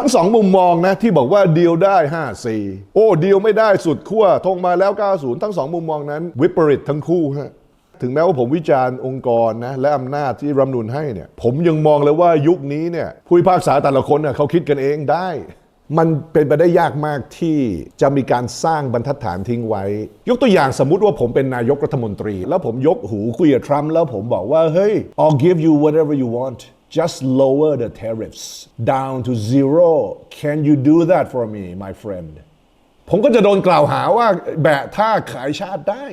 ทั้งสองมุมมองนะที่บอกว่าดีลได้ 5 4 โอ้ดีลไม่ได้สุดขั้วทงมาแล้ว 90 ทั้งสองมุมมองนั้น วิปริตทั้งคู่ฮะถึงแม้ว่าผมวิจารณ์องค์กรนะและอำนาจที่รัฐมนูนให้เนี่ยผมยังมองเลยว่ายุคนี้เนี่ยผู้พิพากษาแต่ละคนเน่ยเขาคิดกันเองได้ มันเป็นไปได้ยากมากที่จะมีการสร้างบรรทัดฐานทิ้งไว้ ยกตัวอย่างสมมุติว่าผมเป็นนายกรัฐมนตรี แล้วผมยกหูคุยกับทรัมป์แล้วผมบอกว่าเฮ้ย I'll give you whatever you want just lower the tariffs down to zero can you do that for me my friend ผมก็จะโดนกล่าวหาว่าแบะท่าขายชาติได้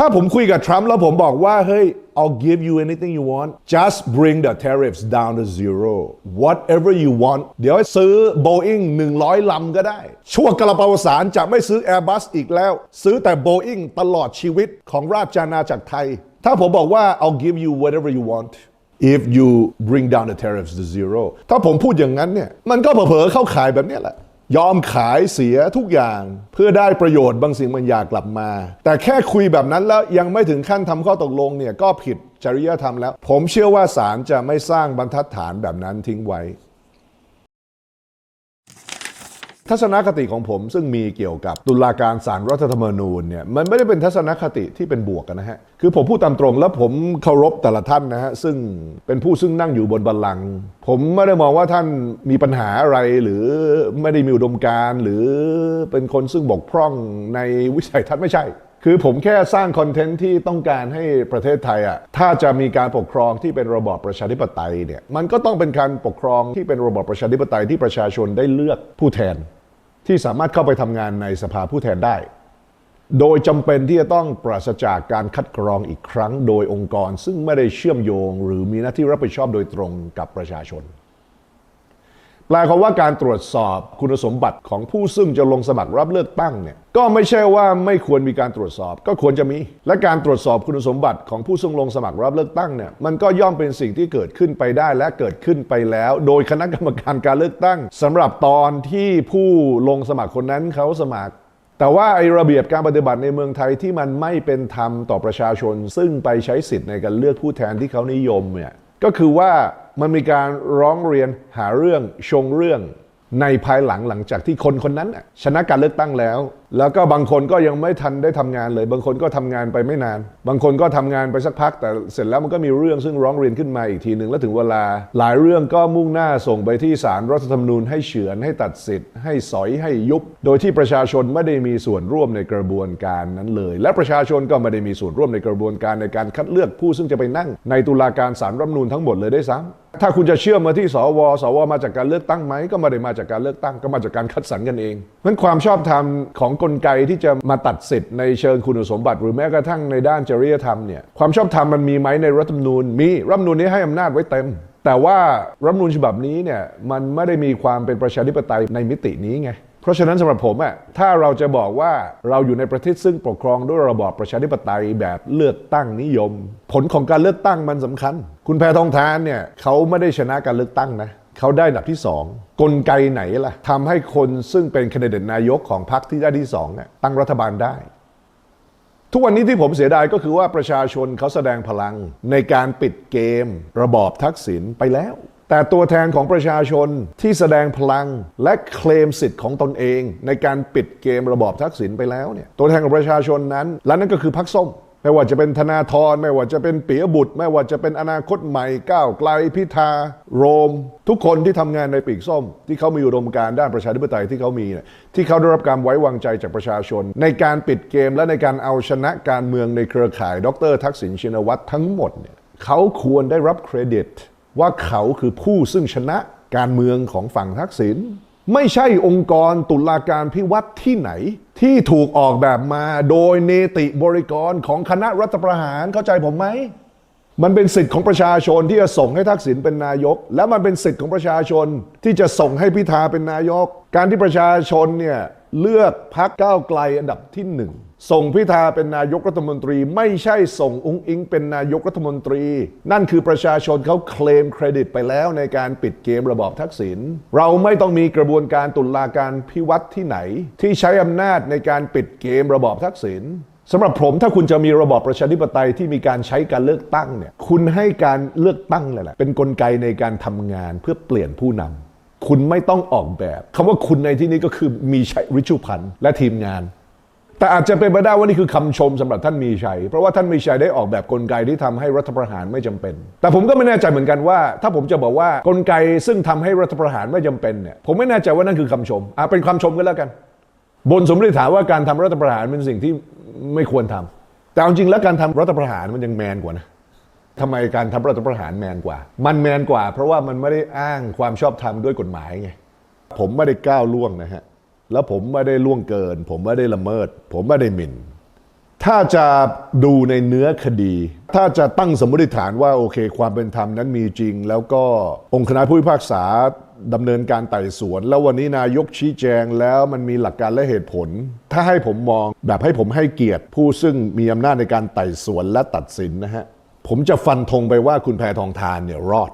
ถ้าผมคุยกับทรัมป์แล้วผมบอกว่า เฮ้ย I'll give you anything you want just bring the tariffs down to zero whatever you want เดี๋ยวซื้อ Boeing 100 ลำก็ได้ช่วงกระเปาวสารจะไม่ซื้อ Airbus อีกแล้ว ซื้อแต่ Boeing ตลอดชีวิตของราชอาณาจักรไทย ถ้าผมบอกว่า I'll give you whatever you want if you bring down the tariffs to zero ถ้าผมพูดอย่างนั้นเนี่ยมันก็เผลอๆเข้าขายแบบนี้แหละ ยอมขายเสียทุกอย่างเพื่อได้ประโยชน์บางสิ่งบางอย่างกลับมา แต่แค่คุยแบบนั้นแล้วยังไม่ถึงขั้นทำข้อตกลงเนี่ยก็ผิดจริยธรรมแล้ว ผมเชื่อว่าศาลจะไม่สร้างบรรทัดฐานแบบนั้นทิ้งไว้ ทัศนคติของผมซึ่งมีเกี่ยวกับตุลาการศารรัฐธรรมนูญเนี่ยมันไม่ได้เป็นทัศนคติที่เป็นบวกกันนะฮะ คือผมพูดตามตรงแล้วผมเคารพแต่ละท่านนะฮะ ซึ่งเป็นผู้ซึ่งนั่งอยู่บนบัลลังก์ผมไม่ได้มองว่าท่านมีปัญหาอะไรหรือไม่ได้มีอุดมการหรือเป็นคนซึ่งบกพร่องในวิสัยทัศน์ไม่ใช่คือผมแค่สร้างคอนเทนต์ที่ต้องการให้ประเทศไทยอะถ้าจะมีการปกครองที่เป็นระบอบประชาธิปไตยเนี่ยมันก็ต้องเป็นการปกครองที่เป็นระบอบประชาธิปไตยที่ประชาชนได้เลือกผู้แทน ที่สามารถเข้าไปทำงานในสภาผู้แทนได้ โดยจำเป็นที่จะต้องปราศจากการคัดกรองอีกครั้งโดยองค์กร ซึ่งไม่ได้เชื่อมโยง หรือมีหน้าที่รับผิดชอบโดยตรงกับประชาชน แปลความว่าการตรวจสอบคุณสมบัติของผู้ซึ่งจะลงสมัครรับเลือกตั้งเนี่ยก็ไม่ใช่ว่าไม่ควรมีการตรวจสอบก็ควรจะมี และการตรวจสอบคุณสมบัติของผู้ซึ่งลงสมัครรับเลือกตั้งเนี่ยมันก็ย่อมเป็นสิ่งที่เกิดขึ้นไปได้และเกิดขึ้นไปแล้ว โดยคณะกรรมการการเลือกตั้งสำหรับตอนที่ผู้ลงสมัครคนนั้นเขาสมัครแต่ว่าไอ้ระเบียบการปฏิบัติในเมืองไทยที่มันไม่เป็นธรรมต่อประชาชน ซึ่งไปใช้สิทธิ์ในการเลือกผู้แทนที่เขานิยมเนี่ย ก็คือว่ามันมีการร้องเรียนหาเรื่องชงเรื่องในภายหลังหลังจากที่คนคนนั้นชนะการเลือกตั้งแล้ว แล้วก็บางคนก็ยังไม่ทันได้ทำงานเลย บางคนก็ทำงานไปไม่นาน บางคนก็ทำงานไปสักพัก แต่เสร็จแล้วมันก็มีเรื่องซึ่งร้องเรียนขึ้นมาอีกทีหนึ่งแล้วถึงเวลา หลายเรื่องก็มุ่งหน้าส่งไปที่ศาลรรัฐธรรมนูญให้เฉือนให้ตัดสิทธิ์ ให้สอยให้ยุบ โดยที่ประชาชนไม่ได้มีส่วนร่วมในกระบวนการนั้นเลย และประชาชนก็ไม่ได้มีส่วนร่วมในกระบวนการในการคัดเลือกผู้ซึ่งจะไปนั่ง ในตุลาการศาลรัฐธรรมนูญทั้งหมดเลยได้ซ้ำถ้าคุณจะเชื่อมมาที่สว สว มาจากการเลือกตั้งไหม ก็ไม่ได้มาจากการเลือกตั้ง ก็มาจากการคัดสรรกันเองนั้นความชอบธรรมของกลไกที่จะมาตัดสิทธิ์ในเชิงคุณสมบัติ หรือแม้กระทั่งในด้านจริยธรรมเนี่ยความชอบธรรมมันมีไหมในรัฐธรรมนูญมีรัฐธรรมนูญนี้ให้อำนาจไว้เต็ม แต่ว่ารัฐธรรมนูญฉบับนี้เนี่ยมันไม่ได้มีความเป็นประชาธิปไตยในมิตินี้ไงเพราะฉะนั้นสำหรับผมอะถ้าเราจะบอกว่าเราอยู่ในประเทศซึ่งปกครองด้วยระบอบประชาธิปไตยแบบเลือกตั้งนิยม ผลของการเลือกตั้งมันสำคัญ คุณแพทองทานเนี่ยเขาไม่ได้ชนะการเลือกตั้งนะ เขาได้อันดับที่สองกลไกไหนล่ะทำให้คนซึ่งเป็นคนดิเดตนายกของพรรคที่ได้ที่สองเนี่ยตั้งรัฐบาลได้ ทุกวันนี้ที่ผมเสียดายก็คือว่าประชาชนเขาแสดงพลังในการปิดเกม ระบอบทักษิณไปแล้ว แต่ตัวแทนของประชาชนที่แสดงพลังและเคลมสิทธิ์ของตนเอง ในการปิดเกมระบอบทักษิณไปแล้วเนี่ยตัวแทนของประชาชนนั้น และนั่นก็คือพรรคส้ม ไม่ว่าจะเป็นธนาธรไม่ว่าจะเป็นเปียบุตร ไม่ว่าจะเป็นอนาคตใหม่ก้าวไกลพิธาโรม ทุกคนที่ทำงานในปีกส้ม ที่เขามีอุดมการด้านประชาธิปไตยที่เขามีเนี่ยที่เขาได้รับการไว้วางใจจากประชาชน ในการปิดเกมและในการเอาชนะการเมืองในเครือข่าย ดร ทักษิณชินวัตรทั้งหมดเนี่ยเขาควรได้รับเครดิต ว่าเขาคือผู้ซึ่งชนะการเมืองของฝั่งทักษิณ ไม่ใช่องค์กรตุลาการพิวัตรที่ไหน ที่ถูกออกแบบมาโดยเนติบริกรของคณะรัฐประหารเข้าใจผมไหม มันเป็นสิทธิ์ของประชาชนที่จะส่งให้ทักษิณเป็นนายก และมันเป็นสิทธิ์ของประชาชนที่จะส่งให้พิธาเป็นนายก การที่ประชาชนเนี่ยเลือกพักก้าวไกลอันดับที่หนึ่งส่งพิธาเป็นนายกรัฐมนตรี ไม่ใช่ส่งอุ้งอิงเป็นนายกรัฐมนตรี นั่นคือประชาชนเขาเคลมเครดิตไปแล้วในการปิดเกมระบอบทักษิณเราไม่ต้องมีกระบวนการตุลาการพิวัตรที่ไหน ที่ใช้อำนาจในการปิดเกมระบอบทักษิณ สำหรับผมถ้าคุณจะมีระบอบประชาธิปไตยที่มีการใช้การเลือกตั้งเนี่ยคุณให้การเลือกตั้งแหละเป็นนกลไกในการทำงานเพื่อเปลี่ยนผู้นำคุณไม่ต้องออกแบบคำว่าคุณในที่นี้ก็คือมีชัยริชุพันธ์และทีมงาน แต่อาจจะเป็นไปได้ว่านี่คือคำชมสำหรับท่านมีชัย เพราะว่าท่านมีชัยได้ออกแบบกลไกที่ทำให้รัฐประหารไม่จำเป็น แต่ผมก็ไม่แน่ใจเหมือนกันว่า ถ้าผมจะบอกว่ากลไกซึ่งทำให้รัฐประหารไม่จำเป็นเนี่ยผมไม่แน่ใจว่านั่นคือคำชมอะเป็นคำชมก็แล้วกัน บนสมมติฐานว่าการทำรัฐประหารเป็นสิ่งที่ ไม่ควรทำแต่เอาจริงแล้วการทำรัฐประหารมันยังแมนกว่านะทำไมการทำรัฐประหารแมนกว่า มันแมนกว่า เพราะว่ามันไม่ได้อ้างความชอบธรรมด้วยกฎหมายไงผมไม่ได้ก้าวล่วงนะฮะแล้วผมไม่ได้ล่วงเกิน ผมไม่ได้ละเมิด ผมไม่ได้หมิ่น ถ้าจะดูในเนื้อคดี ถ้าจะตั้งสมมติฐานว่าโอเค ความเป็นธรรมนั้นมีจริง แล้วก็องค์คณะผู้พิพากษา ดำเนินการไต่สวน แล้ววันนี้นายกชี้แจงแล้วมันมีหลักการและเหตุผล ถ้าให้ผมมองแบบให้ผมให้เกียรติ ผู้ซึ่งมีอำนาจในการไต่สวนและตัดสินนะฮะผมจะฟันธงไปว่าคุณแพทองทานเนี่ยรอด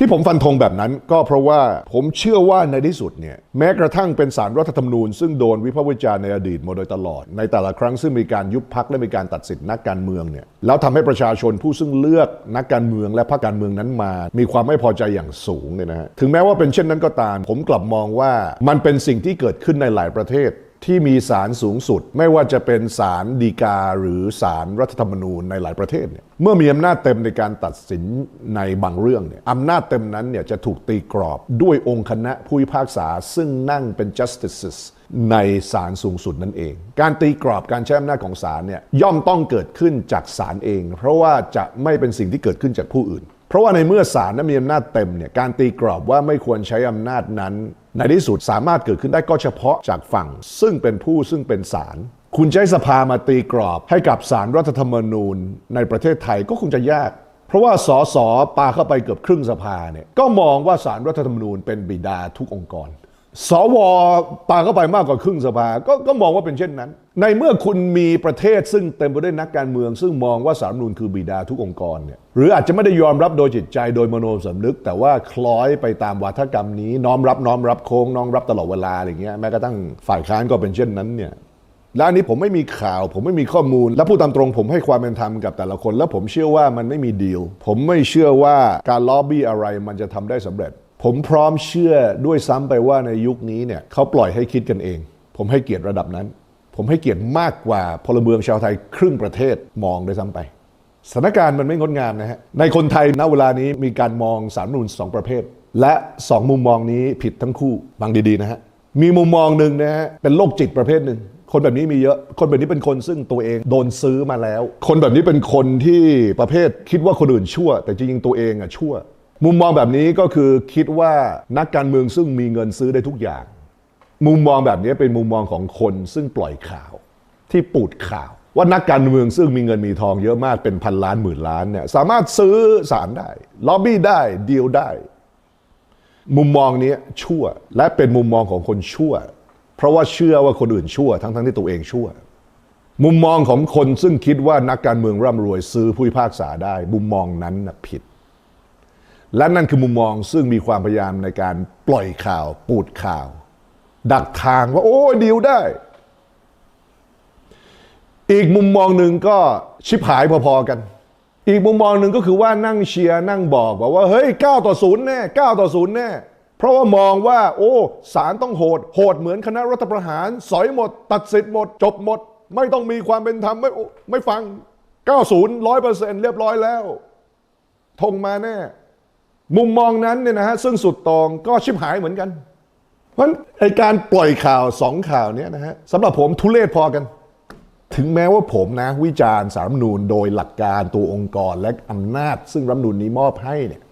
ที่ผมฟันธงแบบนั้นก็เพราะว่าผมเชื่อว่าในที่สุดเนี่ยแม้กระทั่งเป็นสารรัฐธรรมนูญ ซึ่งโดนวิพากษ์วิจารณ์ในอดีตมาโดยตลอด ในแต่ละครั้งซึ่งมีการยุบพักและมีการตัดสิทธินักการเมืองเนี่ยแล้วทำให้ประชาชนผู้ซึ่งเลือกนักการเมืองและพรรคการเมืองนั้นมา มีความไม่พอใจอย่างสูงเนี่ยนะฮะถึงแม้ว่าเป็นเช่นนั้นก็ตาม ผมกลับมองว่ามันเป็นสิ่งที่เกิดขึ้นในหลายประเทศ ที่มีศาลสูงสุด ไม่ว่าจะเป็นศาลฎีกาหรือศาลรัฐธรรมนูญในหลายประเทศเนี่ยเมื่อมีอำนาจเต็มในการตัดสินในบางเรื่องเนี่ยอำนาจเต็มนั้นเนี่ยจะถูกตีกรอบด้วยองค์คณะผู้พิพากษาซึ่งนั่งเป็น justices ในศาลสูงสุดนั่นเอง การตีกรอบการใช้อำนาจของศาลเนี่ยย่อมต้องเกิดขึ้นจากศาลเอง เพราะว่าจะไม่เป็นสิ่งที่เกิดขึ้นจากผู้อื่น เพราะว่าในเมื่อศาลนั้นมีอำนาจเต็มเนี่ยการตีกรอบว่าไม่ควรใช้อำนาจนั้น ในที่สุดสามารถเกิดขึ้นได้ก็เฉพาะจากฝั่ง ซึ่งเป็นผู้ซึ่งเป็นศาลคุณใช้สภามาตีกรอบให้กับศาลรัฐธรรมนูญ ในประเทศไทยก็คงจะยาก เพราะว่าสสปาเข้าไปเกือบครึ่งสภาเนี่ยก็มองว่าสารรัฐธรรมนูญเป็นบิดาทุกองค์กร สวปาเข้าไปมากกว่าครึ่งสภาก็ก็มองว่าเป็นเช่นนั้น ในเมื่อคุณมีประเทศซึ่งเต็มไปด้วยนักการเมือง ซึ่งมองว่าสารรัฐธรรมนูญคือบิดาทุกองค์กรเนี่ยหรืออาจจะไม่ได้ยอมรับโดยจิตใจโดยมโนสำนึก แต่ว่าคล้อยไปตามวาทกรรมนี้ น้อมรับน้อมรับโค้งน้อมรับตลอดเวลาอะไรเงี้ยแม้กระทั่งฝ่ายค้านก็เป็นเช่นนั้นเนี่ยและอันนี้ผมไม่มีข่าว ผมไม่มีข้อมูล และพูดตามตรงผมให้ความเป็นธรรมกับแต่ละคน แล้วผมเชื่อว่ามันไม่มีดีลผมไม่เชื่อว่าการล็อบบี้อะไรมันจะทำได้สำเร็จ ผมพร้อมเชื่อด้วยซ้ำไปว่าในยุคนี้เนี่ยเขาปล่อยให้คิดกันเอง ผมให้เกียรติระดับนั้น ผมให้เกียรติมากกว่าพลเมืองชาวไทยครึ่งประเทศมองด้วยซ้ำไปสถานการณ์มันไม่งดงามนะฮะ ในคนไทยณเวลานี้มีการมองสารรัฐธรรมนูญสองประเภท และสองมุมมองนี้ผิดทั้งคู่ฟังดีๆนะฮะ มีมุมมองหนึ่งนะฮะ เป็นโรคจิตประเภทหนึ่ง คนแบบนี้มีเยอะ คนแบบนี้เป็นคนซึ่งตัวเองโดนซื้อมาแล้ว คนแบบนี้เป็นคนที่ประเภทคิดว่าคนอื่นชั่ว แต่จริงๆตัวเองอะชั่ว มุมมองแบบนี้ก็คือคิดว่านักการเมืองซึ่งมีเงินซื้อได้ทุกอย่าง มุมมองแบบนี้เป็นมุมมองของคนซึ่งปล่อยข่าวที่ปูดข่าว ว่านักการเมืองซึ่งมีเงินมีทองเยอะมากเป็นพันล้านหมื่นล้านเนี่ยสามารถซื้อสารได้ล็อบบี้ได้ดีลได้ มุมมองนี้ชั่วและเป็นมุมมองของคนชั่ว เพราะว่าเชื่อว่าคนอื่นชั่ว ทั้งๆทที่ตัวเองชั่ว มุมมองของคนซึ่งคิดว่านักการเมืองร่ำรวยซื้อผู้พิพากษาได้ มุมมองนั้นผิด และนั่นคือมุมมองซึ่งมีความพยายามในการปล่อยข่าวปูดข่าว ดักทางว่า โอ้ยดีลได้ อีกมุมมองหนึ่งก็ชิบหายพอๆกัน อีกมุมมองหนึ่งก็คือว่านั่งเชียร์นั่งบอกบอกว่า เฮ้ย 9 ต่อ0แน่ 9 ต่อ0แน่ เพราะว่ามองว่า โอ้ศาลต้องโหด โหดเหมือนคณะรัฐประหาร สอยหมด ตัดสิทธิ์หมด จบหมด ไม่ต้องมีความเป็นธรรมไม่ไม่ฟัง 90 100%เรียบร้อยแล้วธงมาแน่ มุมมองนั้นเนี่ยนะฮะซึ่งสุดตรงก็ชิบหายเหมือนกัน เพราะฉะนั้นไอการปล่อยข่าวสองข่าวเนี้ยนะฮะสำหรับผมทุเลศพอกัน ถึงแม้ว่าผมนะวิจารณ์สารรัฐธรรมนูญโดยหลักการตัวองค์กรและอำนาจ ซึ่งรัฐธรรมนูญนี้มอบให้เนี่ย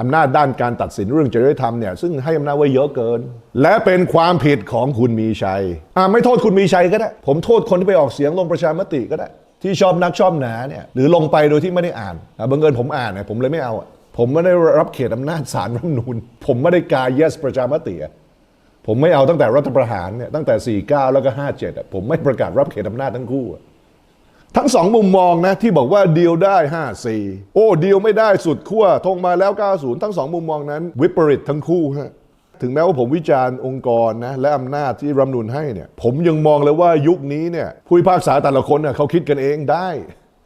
อำนาจด้านการตัดสินเรื่องจริยธรรมเนี่ยซึ่งให้อำนาจไว้เยอะเกิน และเป็นความผิดของคุณมีชัยอ่าไม่โทษคุณมีชัยก็ได้ ผมโทษคนที่ไปออกเสียงลงประชามติก็ได้ ที่ชอบนักชอบหนาเนี่ยหรือลงไปโดยที่ไม่ได้อ่านบังเอิญผมอ่านเนี่ยผมเลยไม่เอา ผมไม่ได้รับเขตอำนาจสารรัฐธรรมนูญผมไม่ได้กา yes ประชามติ่ผมไม่เอาตั้งแต่รัฐประหารเนี่ยตั้งแต่ 49 แล้วก็ 57 ผมไม่ประกาศรับเขตอำนาจทั้งคู่ ทั้งสองมุมมองนะที่บอกว่าดีลได้ 54 โอ้ดีลไม่ได้สุดขั้วทงมาแล้ว 90 ทั้งสองมุมมองนั้น วิปริตทั้งคู่ฮะถึงแม้ว่าผมวิจารณ์องค์กรนะและอำนาจที่รัฐธรรมนูนให้เนี่ยผมยังมองเลยว่ายุคนี้เนี่ยผู้พิพากษาแต่ละคนเน่ยเขาคิดกันเองได้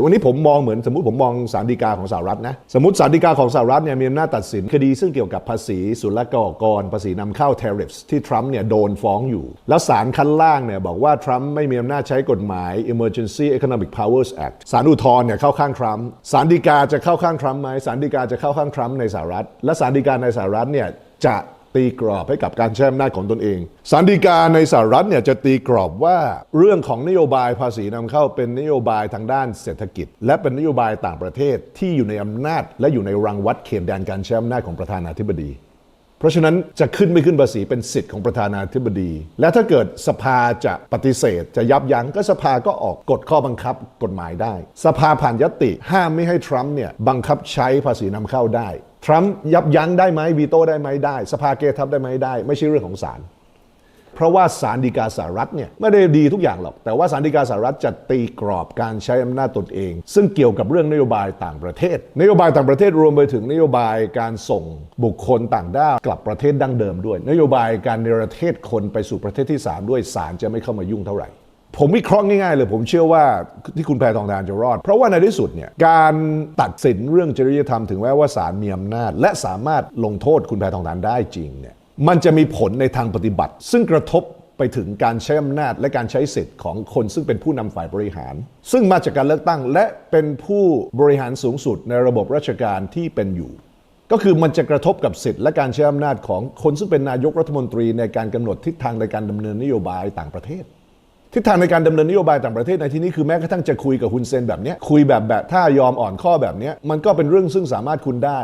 วันนี้ผมมองเหมือนสมมติผมมองสารดีกาของสหรัฐนะสมมติสารดีกาของสหรัฐเนี่ยมีอำนาจตัดสินคดีซึ่งเกี่ยวกับภาษีศุลกากร ภาษีนำเข้า tariffs ที่ทรัมป์เนี่ยโดนฟ้องอยู่ แล้วศาลขั้นล่างเนี่ยบอกว่าทรัมป์ไม่มีอำนาจใช้กฎหมาย Emergency Economic Powers Act ศาลอุทธรณ์เนี่ยเข้าข้างทรัมป์ศาลฎีกาจะเข้าข้างทรัมป์ไหมศาลฎีกาจะเข้าข้างทรัมป์ในสหรัฐ และศาลฎีกาในสหรัฐเนี่ยจะ ตีกรอบให้กับการใช้อำนาจของตนเองศาลฎีกาในสหรัฐเนี่ยจะตีกรอบว่าเรื่องของนโยบายภาษีนำเข้าเป็นนโยบายทางด้านเศรษฐกิจ และเป็นนโยบายต่างประเทศที่อยู่ในอำนาจ และอยู่ในรังวัดเขตแดนการใช้อำนาจของประธานาธิบดี เพราะฉะนั้นจะขึ้นไม่ขึ้นภาษีเป็นสิทธิ์ของประธานาธิบดี และถ้าเกิดสภาจะปฏิเสธ จะยับยั้งก็สภาก็ออกกฎข้อบังคับกฎหมายได้ สภาผ่านยติห้ามไม่ให้ทรัมป์เนี่ยบังคับใช้ภาษีนำเข้าได้ ทรัมป์ยับยั้งได้ไหมวีโต้ได้ไหมได้ สภาเกทับได้ไหมได้ ไม่ใช่เรื่องของศาลเพราะว่าศาลฎีกาสหรัฐเนี่ยไม่ได้ดีทุกอย่างหรอก แต่ว่าศาลฎีกาสหรัฐจะตีกรอบการใช้อำนาจตนเอง ซึ่งเกี่ยวกับเรื่องนโยบายต่างประเทศ นโยบายต่างประเทศรวมไปถึงนโยบายการส่งบุคคลต่างด้าวกลับประเทศดั้งเดิมด้วย นโยบายการเนรเทศคนไปสู่ประเทศที่ 3 ด้วยศาลจะไม่เข้ามายุ่งเท่าไหร่ ผมวิเคราะห์ง่ายๆเลย ผมเชื่อว่าที่คุณแพทองทานจะรอด เพราะว่าในที่สุดเนี่ยการตัดสินเรื่องจริยธรรมถึงแม้ว่าศาลมีอำนาจ และสามารถลงโทษคุณแพทองทานได้จริงเนี่ยมันจะมีผลในทางปฏิบัติ ซึ่งกระทบไปถึงการใช้อำนาจและการใช้สิทธิ์ของคนซึ่งเป็นผู้นำฝ่ายบริหาร ซึ่งมาจากการเลือกตั้ง และเป็นผู้บริหารสูงสุดในระบบราชการที่เป็นอยู่ ก็คือมันจะกระทบกับสิทธิ์และการใช้อำนาจของคนซึ่งเป็นนายกรัฐมนตรีในการกำหนดทิศทางในการดำเนินนโยบายต่างประเทศ ทิศทางในการดำเนินนโยบายต่างประเทศในที่นี้คือแม้กระทั่งจะคุยกับฮุนเซนแบบนี้คุยแบบแบบถ้ายอมอ่อนข้อแบบนี้มันก็เป็นเรื่องซึ่งสามารถคุณได้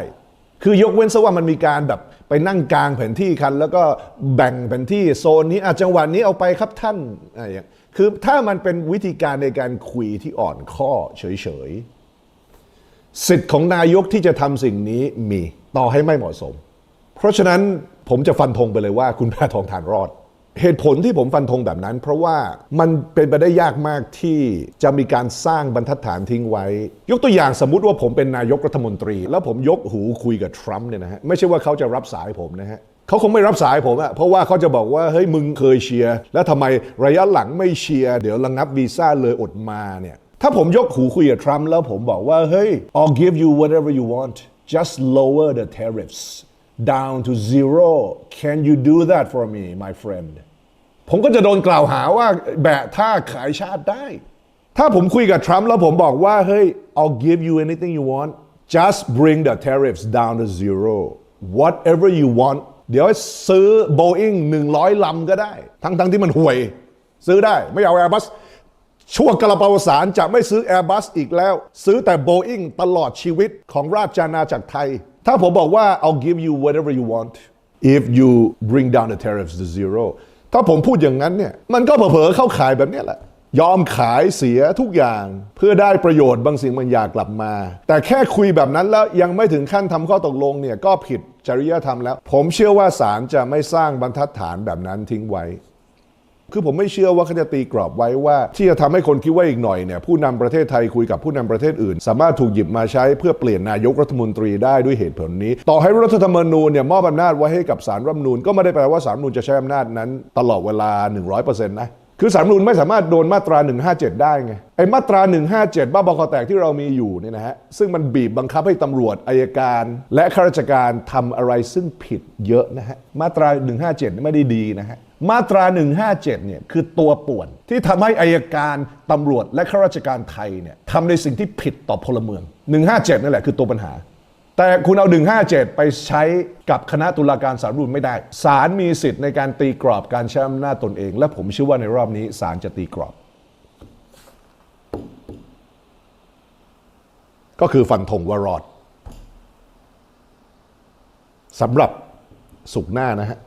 คือยกเว้นซะว่ามันมีการแบบไปนั่งกลางแผนที่กัน แล้วก็แบ่งแผนที่โซนนี้อะจังหวัดนี้เอาไปครับท่านอะไรอย่างคือถ้ามันเป็นวิธีการในการคุยที่อ่อนข้อเฉยๆสิทธิ์ของนายกที่จะทำสิ่งนี้มีต่อให้ไม่เหมาะสม เพราะฉะนั้นผมจะฟันธงไปเลยว่าคุณแพทองทานรอด เหตุผลที่ผมฟันธงแบบนั้น เพราะว่ามันเป็นไปได้ยากมากที่จะมีการสร้างบรรทัดฐานทิ้งไว้ ยกตัวอย่างสมมุติว่าผมเป็นนายกรัฐมนตรี แล้วผมยกหูคุยกับทรัมป์เนี่ยนะฮะไม่ใช่ว่าเขาจะรับสายผมนะฮะเขาคงไม่รับสายผมอะเพราะว่าเขาจะบอกว่าเฮ้ยมึงเคยเชียร์แล้วทำไมระยะหลังไม่เชียร์เดี๋ยวระงับวีซ่าเลยอดมาเนี่ยถ้าผมยกหูคุยกับทรัมป์แล้วผมบอกว่าเฮ้ย I'll give you whatever you want just lower the tariffs down to zero can you do that for me my friend ผมก็จะโดนกล่าวหาว่าแบะท่าขายชาติได้ ถ้าผมคุยกับทรัมป์แล้วผมบอกว่า เฮ้ย I'll give you anything you want just bring the tariffs down to zero whatever you want เดี๋ยวซื้อ Boeing 100 ลำก็ได้ ทั้งทั้งๆที่มันห่วย ซื้อได้ไม่เอา Airbus ช่วงกระเป๋าสารจะไม่ซื้อ Airbus อีกแล้ว ซื้อแต่ Boeing ตลอดชีวิตของราชอาณาจักรไทย ถ้าผมบอกว่า I'll give you whatever you want if you bring down the tariffs to zero ถ้าผมพูดอย่างนั้นเนี่ย มันก็เผลอเข้าขายแบบนี้แหละ ยอมขายเสียทุกอย่าง เพื่อได้ประโยชน์บางสิ่งบางอย่างกลับมา แต่แค่คุยแบบนั้นแล้วยังไม่ถึงขั้นทำข้อตกลงเนี่ยก็ผิดจริยธรรมแล้ว ผมเชื่อว่าศาลจะไม่สร้างบรรทัดฐานแบบนั้นทิ้งไว้ คือผมไม่เชื่อว่าเขาจะตีกรอบไว้ว่า ที่จะทำให้คนคิดว่าอีกหน่อยเนี่ยผู้นำประเทศไทยคุยกับผู้นำประเทศอื่น สามารถถูกหยิบมาใช้เพื่อเปลี่ยนนายกรัฐมนตรีได้ด้วยเหตุผลนี้ ต่อให้รัฐธรรมนูญเนี่ยมอบอำนาจไว้ให้กับสารรัฐมนูญก็ไม่ได้แปลว่าสารรัฐมนูญจะใช้อำนาจนั้น ตลอดเวลา 100%นะคือสารรัฐมนูญไม่สามารถโดนมาตรา 157 ได้ไงไอ้มาตรา 157 บ้าบอคอแตกที่เรามีอยู่เนี่ยนะฮะซึ่งมันบีบบังคับให้ตำรวจอายการ และข้าราชการทำอะไรซึ่งผิดเยอะนะฮะมาตรา 157 ไม่ได้ดีนะฮะ มาตรา 157 เนี่ยคือตัวป่วนที่ทำให้อายการตำรวจและข้าราชการไทยเนี่ยทำในสิ่งที่ผิดต่อพลเมือง 157 นั่นแหละคือตัวปัญหา แต่คุณเอา 157 ไปใช้กับคณะตุลาการสารรัฐธรรมนูญไม่ได้ศาลมีสิทธิ์ในการตีกรอบการใช้อำนาจตนเอง และผมเชื่อว่าในรอบนี้ศาลจะตีกรอบ ก็คือฟันธงว่ารอดสำหรับสุกหน้านะฮะ